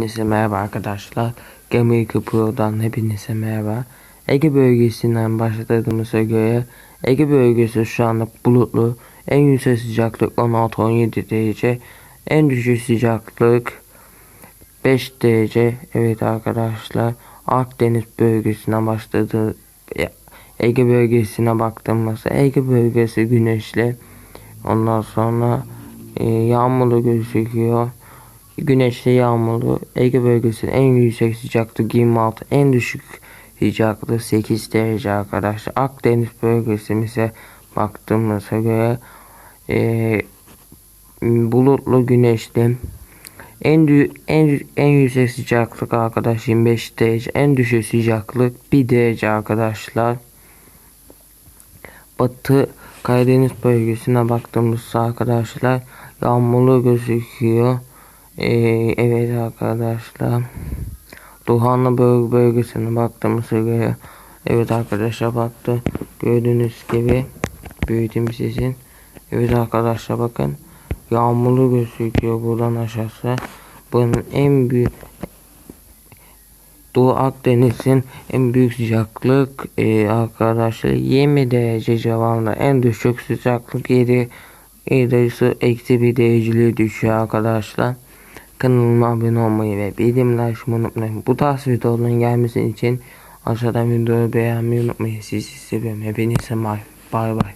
Hepinize merhaba arkadaşlar. Gemi Pro'dan hepinize merhaba. Ege bölgesinden başladığımıza göre Ege bölgesi şu anda bulutlu. En yüksek sıcaklık 16-17 derece. En düşük sıcaklık 5 derece. Evet arkadaşlar. Akdeniz bölgesinden başladı. Ege bölgesine baktığımızda Ege bölgesi güneşli. Ondan sonra e, yağmurlu gözüküyor. Güneşli yağmurlu Ege bölgesinin en yüksek sıcaklık 26 en düşük sıcaklık 8 derece arkadaşlar. Akdeniz bölgesimize baktığımıza göre e, bulutlu güneşli en, en, en yüksek sıcaklık arkadaş 25 derece en düşük sıcaklık 1 derece arkadaşlar. Batı Karadeniz bölgesine baktığımızda arkadaşlar yağmurlu gözüküyor. Ee, evet arkadaşlar. Duhanlı böl bölgesine baktığımıza göre evet arkadaşlar baktı. Gördüğünüz gibi büyüdüm sizin. Evet arkadaşlar bakın. Yağmurlu gözüküyor buradan aşağısı. Bunun en büyük Doğu Akdeniz'in en büyük sıcaklık e, arkadaşlar 20 derece civarında en düşük sıcaklık 7 derece eksi bir dereceliğe düşüyor arkadaşlar. Kanalıma abone olmayı ve bildirimleri açmayı unutmayın. Bu tarz videoların gelmesi için aşağıdan videoyu beğenmeyi unutmayın. Sizi seviyorum. Hepinize bay bay.